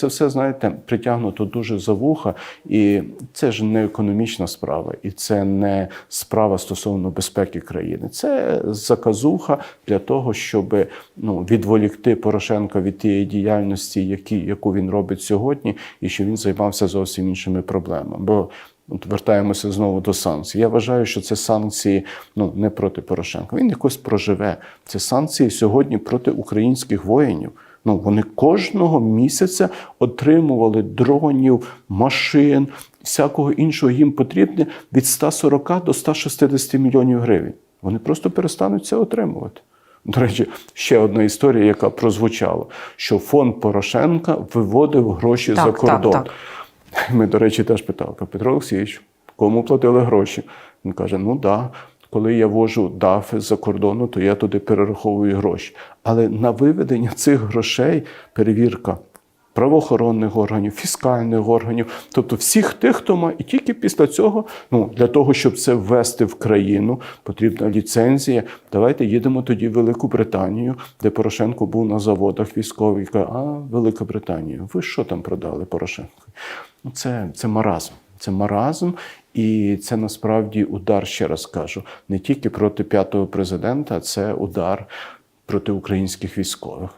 Це все, знаєте, притягнуто дуже за вуха, і це ж не економічна справа, і це не справа стосовно безпеки країни. Це заказуха для того, щоб ну, відволікти Порошенка від тієї діяльності, які, яку він робить сьогодні, і що він займався зовсім іншими проблемами. Бо От вертаємося знову до санкцій. Я вважаю, що це санкції ну не проти Порошенка. Він якось проживе. Це санкції сьогодні проти українських воїнів. Ну вони кожного місяця отримували дронів, машин, всякого іншого їм потрібне від 140 до 160 мільйонів гривень. Вони просто перестануть це отримувати. До речі, ще одна історія, яка прозвучала, що фонд Порошенка виводив гроші Так, за так, кордон. так. Ми, до речі, теж питали, Петро Олексійович, кому платили гроші? Він каже: ну да, коли я вожу дафи з-за кордону, то я туди перераховую гроші. Але на виведення цих грошей перевірка правоохоронних органів, фіскальних органів, тобто всіх тих, хто має, і тільки після цього, ну для того, щоб це ввести в країну, потрібна ліцензія. Давайте їдемо тоді в Велику Британію, де Порошенко був на заводах військових. Каже, а Велика Британія, ви що там продали Порошенко? Ну, це, це маразм. Це маразм, і це насправді удар, ще раз кажу, не тільки проти п'ятого президента, це удар проти українських військових.